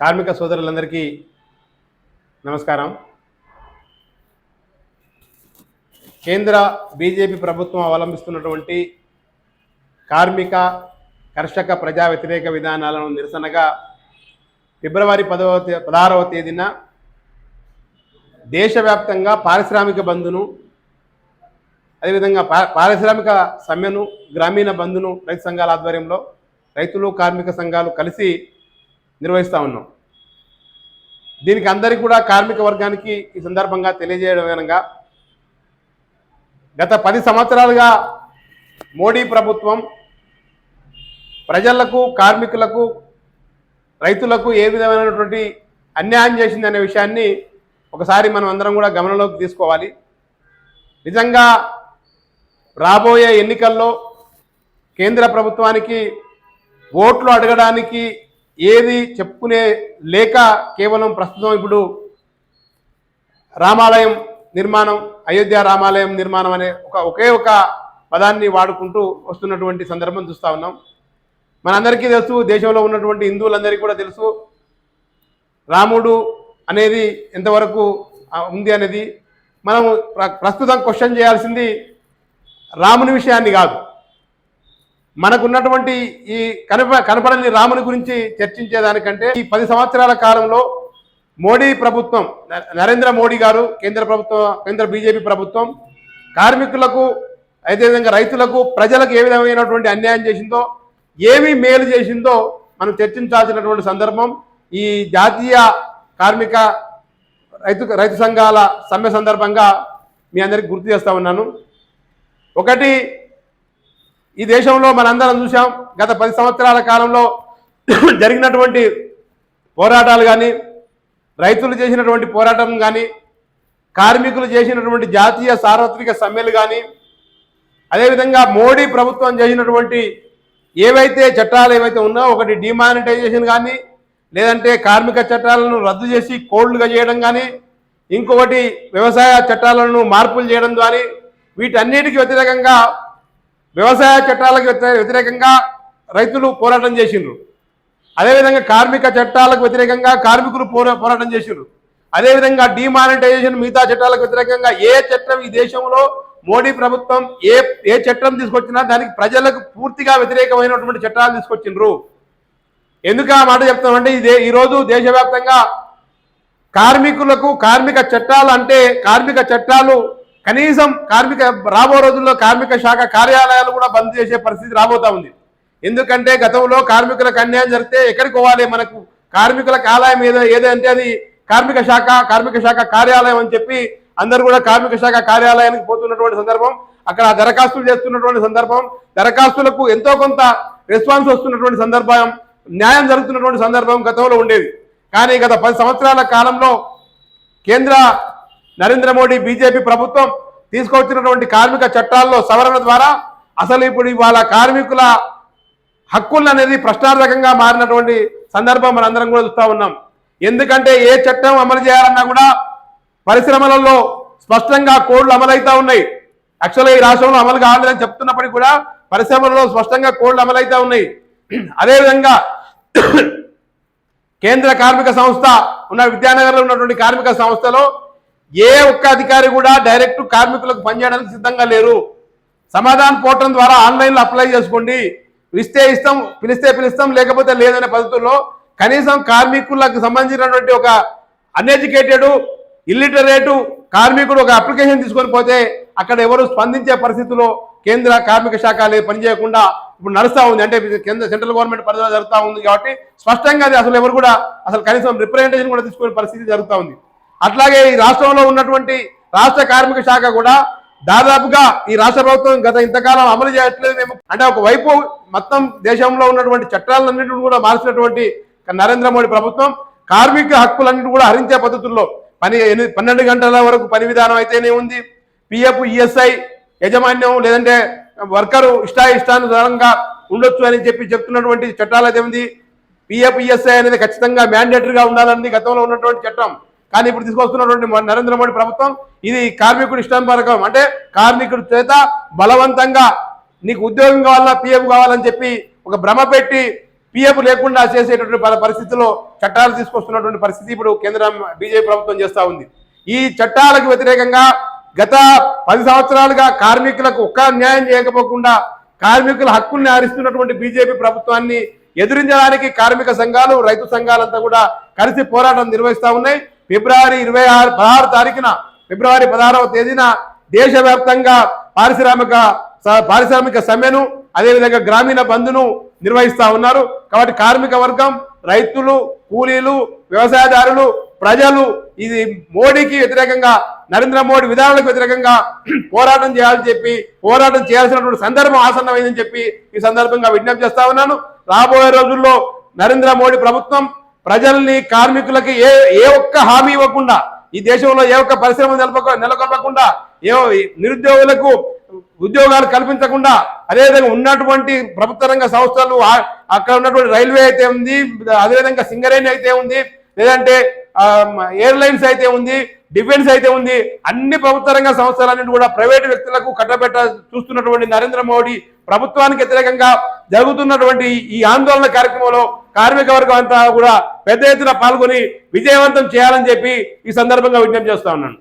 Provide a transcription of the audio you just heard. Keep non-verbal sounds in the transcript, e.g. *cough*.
కార్మిక సోదరులందరికీ నమస్కారం. కేంద్ర బీజేపీ ప్రభుత్వం అవలంబిస్తున్నటువంటి కార్మిక కర్షక ప్రజా వ్యతిరేక విధానాలను నిరసనగా ఫిబ్రవరి పదవ పదహారవ తేదీన దేశవ్యాప్తంగా పారిశ్రామిక బంధును అదేవిధంగా పా పారిశ్రామిక సమ్మెను గ్రామీణ బంధును రైతు సంఘాల ఆధ్వర్యంలో రైతులు కార్మిక సంఘాలు కలిసి నిర్వహిస్తూ ఉన్నాం. దీనికి అందరికీ కూడా కార్మిక వర్గానికి ఈ సందర్భంగా తెలియజేయడం విధంగా గత పది సంవత్సరాలుగా మోడీ ప్రభుత్వం ప్రజలకు కార్మికులకు రైతులకు ఏ విధమైనటువంటి అన్యాయం చేసిందనే విషయాన్ని ఒకసారి మనం అందరం కూడా గమనంలోకి తీసుకోవాలి. నిజంగా రాబోయే ఎన్నికల్లో కేంద్ర ప్రభుత్వానికి ఓట్లు అడగడానికి ఏది చెప్పుకునే లేక కేవలం ప్రస్తుతం ఇప్పుడు రామాలయం నిర్మాణం అయోధ్య రామాలయం నిర్మాణం అనే ఒక ఒకే ఒక పదాన్ని వాడుకుంటూ వస్తున్నటువంటి సందర్భం చూస్తూ ఉన్నాం. మనందరికీ తెలుసు దేశంలో ఉన్నటువంటి హిందువులందరికీ కూడా తెలుసు రాముడు అనేది ఎంతవరకు ఉంది అనేది. మనం ప్ర- ప్రస్తుతం క్వశ్చన్ చేయాల్సింది రాముని విషయాన్ని కాదు. మనకున్నటువంటి ఈ కనప కనపడని రాముని గురించి చర్చించేదానికంటే ఈ పది సంవత్సరాల కాలంలో మోడీ ప్రభుత్వం నరేంద్ర మోడీ గారు కేంద్ర ప్రభుత్వం కేంద్ర బీజేపీ ప్రభుత్వం కార్మికులకు అదేవిధంగా రైతులకు ప్రజలకు ఏ విధమైనటువంటి అన్యాయం చేసిందో ఏమి మేలు చేసిందో మనం చర్చించాల్సినటువంటి సందర్భం ఈ జాతీయ కార్మిక రైతు రైతు సంఘాల సమ్మె సందర్భంగా మీ అందరికి గుర్తు చేస్తా ఉన్నాను. ఒకటి ఈ దేశంలో మనందరం చూసాం గత పది సంవత్సరాల కాలంలో *coughs* జరిగినటువంటి పోరాటాలు కానీ రైతులు చేసినటువంటి పోరాటం కానీ కార్మికులు చేసినటువంటి జాతీయ సార్వత్రిక సమ్మెలు కానీ అదేవిధంగా మోడీ ప్రభుత్వం చేసినటువంటి ఏవైతే చట్టాలు ఏవైతే ఉన్నాయో ఒకటి డిమానిటైజేషన్ కానీ లేదంటే కార్మిక చట్టాలను రద్దు చేసి కోడ్లుగా చేయడం కానీ ఇంకొకటి వ్యవసాయ చట్టాలను మార్పులు చేయడం కానీ వీటన్నిటికీ వ్యతిరేకంగా వ్యవసాయ చట్టాలకు వ్యతిరే- వ్యతిరేకంగా రైతులు పోరాటం చేసిండ్రు. అదేవిధంగా కార్మిక చట్టాలకు వ్యతిరేకంగా కార్మికులు పోరా పోరాటం చేసిండ్రు. అదేవిధంగా డిమానిటైజేషన్ మిగతా చట్టాలకు వ్యతిరేకంగా ఏ చట్టం ఈ దేశంలో మోడీ ప్రభుత్వం ఏ ఏ చట్టం తీసుకొచ్చినా దానికి ప్రజలకు పూర్తిగా వ్యతిరేకమైనటువంటి చట్టాలు తీసుకొచ్చిండ్రు. ఎందుకు ఆ మాట చెప్తామంటే ఇదే ఈరోజు దేశవ్యాప్తంగా కార్మికులకు కార్మిక చట్టాలు అంటే కార్మిక చట్టాలు కనీసం కార్మిక రాబో రోజుల్లో కార్మిక శాఖ కార్యాలయాలు కూడా బంద్ చేసే పరిస్థితి రాబోతా ఉంది. ఎందుకంటే గతంలో కార్మికులకు అన్యాయం జరిగితే ఎక్కడికి పోవాలి మనకు? కార్మికులకు ఆదాయం ఏదో ఏదంటే అది కార్మిక శాఖ కార్మిక శాఖ కార్యాలయం అని చెప్పి అందరూ కూడా కార్మిక శాఖ కార్యాలయానికి పోతున్నటువంటి సందర్భం అక్కడ దరఖాస్తులు చేస్తున్నటువంటి సందర్భం దరఖాస్తులకు ఎంతో కొంత రెస్పాన్స్ వస్తున్నటువంటి సందర్భం న్యాయం జరుగుతున్నటువంటి సందర్భం గతంలో ఉండేది. కానీ గత పది సంవత్సరాల కాలంలో కేంద్ర నరేంద్ర మోడీ బీజేపీ ప్రభుత్వం తీసుకొచ్చినటువంటి కార్మిక చట్టాల్లో సవరణ ద్వారా అసలు ఇప్పుడు ఇవాళ కార్మికుల హక్కులు అనేది ప్రశ్నార్థకంగా మారినటువంటి సందర్భం మనందరం కూడా చూస్తూ ఉన్నాం. ఎందుకంటే ఏ చట్టం అమలు చేయాలన్నా కూడా పరిశ్రమలలో స్పష్టంగా కోడ్లు అమలవుతూ ఉన్నాయి. యాక్చువల్గా ఈ రాష్ట్రంలో అమలు కావాలని చెప్తున్నప్పటికీ కూడా పరిశ్రమలలో స్పష్టంగా కోడ్లు అమలవుతూ ఉన్నాయి. అదేవిధంగా కేంద్ర కార్మిక సంస్థ ఉన్న విద్యానగర్లో ఉన్నటువంటి కార్మిక సంస్థలో ఏ ఒక్క అధికారి కూడా డైరెక్ట్ కార్మికులకు పనిచేయడానికి సిద్ధంగా లేరు. సమాధానం పోర్టల్ ద్వారా ఆన్లైన్లో అప్లై చేసుకోండి. ఇస్తే ఇస్తాం పిలిస్తే పిలుస్తాం లేకపోతే లేదనే పద్ధతుల్లో కనీసం కార్మికులకు సంబంధించినటువంటి ఒక అన్ఎడ్యుకేటెడ్ ఇల్లిటరేటు కార్మికుడు ఒక అప్లికేషన్ తీసుకొని పోతే అక్కడ ఎవరు స్పందించే పరిస్థితిలో కేంద్ర కార్మిక శాఖ లేదు పనిచేయకుండా ఇప్పుడు నడుస్తూ ఉంది. అంటే కేంద్ర సెంట్రల్ గవర్నమెంట్ పరిధిలో జరుగుతూ ఉంది కాబట్టి స్పష్టంగా అది అసలు ఎవరు కూడా అసలు కనీసం రిప్రజెంటేషన్ కూడా తీసుకునే పరిస్థితి జరుగుతూ ఉంది. అట్లాగే ఈ రాష్ట్రంలో ఉన్నటువంటి రాష్ట్ర కార్మిక శాఖ కూడా దాదాపుగా ఈ రాష్ట్ర ప్రభుత్వం గత ఇంతకాలం అమలు చేయట్లేదు. మేము అంటే ఒకవైపు మొత్తం దేశంలో ఉన్నటువంటి చట్టాలన్నింటిని కూడా మార్చినటువంటి నరేంద్ర మోడీ ప్రభుత్వం కార్మిక హక్కులన్నింటి కూడా హరించే పద్ధతుల్లో పని ఎనిమిది పన్నెండు గంటల వరకు పని విధానం అయితేనే ఉంది. పిఎఫ్ ఈఎస్ఐ యజమాన్యం లేదంటే వర్కరు ఇష్టాయిష్టానుసారంగా ఉండొచ్చు అని చెప్పి చెప్తున్నటువంటి చట్టాలు అయితే ఉంది? పిఎఫ్ ఈఎస్ఐ అనేది ఖచ్చితంగా మ్యాండేటరీగా ఉండాలని గతంలో ఉన్నటువంటి చట్టం. కానీ ఇప్పుడు తీసుకొస్తున్నటువంటి నరేంద్ర మోడీ ప్రభుత్వం ఇది కార్మికులు ఇష్టం పథకం అంటే కార్మికుడి చేత బలవంతంగా నీకు ఉద్యోగం కావాలా పిఎఫ్ కావాలని చెప్పి ఒక భ్రమ పెట్టి పిఎఫ్ లేకుండా చేసేటటువంటి పరిస్థితిలో చట్టాలు తీసుకొస్తున్నటువంటి పరిస్థితి ఇప్పుడు కేంద్రం బీజేపీ ప్రభుత్వం చేస్తూ ఉంది. ఈ చట్టాలకు వ్యతిరేకంగా గత పది సంవత్సరాలుగా కార్మికులకు ఒక్క న్యాయం చేయకపోకుండా కార్మికుల హక్కుల్ని హరిస్తున్నటువంటి బీజేపీ ప్రభుత్వాన్ని ఎదిరించడానికి కార్మిక సంఘాలు రైతు సంఘాలంతా కూడా కలిసి పోరాటం నిర్వహిస్తా ఉన్నాయి. ఫిబ్రవరి ఇరవై ఆరు పదహారు తారీఖున ఫిబ్రవరి పదహారవ తేదీన దేశవ్యాప్తంగా పారిశ్రామిక స- పారిశ్రామిక సమ్మెను అదేవిధంగా గ్రామీణ బంధును నిర్వహిస్తా ఉన్నారు. కాబట్టి కార్మిక వర్గం రైతులు కూలీలు వ్యవసాయదారులు ప్రజలు ఇది మోడీకి వ్యతిరేకంగా నరేంద్ర మోడీ విధానాలకు వ్యతిరేకంగా పోరాటం చేయాలని చెప్పి పోరాటం చేయాల్సినటువంటి సందర్భం ఆసన్నమైందని చెప్పి ఈ సందర్భంగా విజ్ఞప్తి చేస్తా ఉన్నాను. రాబోయే రోజుల్లో నరేంద్ర మోడీ ప్రభుత్వం ప్రజల్ని కార్మికులకి ఏ ఏ ఒక్క హామీ ఇవ్వకుండా ఈ దేశంలో ఏ ఒక్క పరిశ్రమ నెలకొ నెలకొల్పకుండా ఏ నిరుద్యోగులకు ఉద్యోగాలు కల్పించకుండా అదేవిధంగా ఉన్నటువంటి ప్రభుత్వ రంగ సంస్థలు అక్కడ ఉన్నటువంటి రైల్వే అయితే ఉంది అదేవిధంగా సింగరేణి అయితే ఉంది లేదంటే ఎయిర్లైన్స్ అయితే ఉంది డిఫెన్స్ అయితే ఉంది. అన్ని ప్రభుత్వ రంగ సంస్థలన్నింటి కూడా ప్రైవేటు వ్యక్తులకు కట్టబెట్ట చూస్తున్నటువంటి నరేంద్ర మోడీ ప్రభుత్వానికి వ్యతిరేకంగా జరుగుతున్నటువంటి ఈ ఆందోళన కార్యక్రమంలో కార్మిక వర్గం అంతా కూడా పెద్ద ఎత్తున పాల్గొని విజయవంతం చేయాలని చెప్పి ఈ సందర్భంగా విజ్ఞప్తి చేస్తా ఉన్నాను.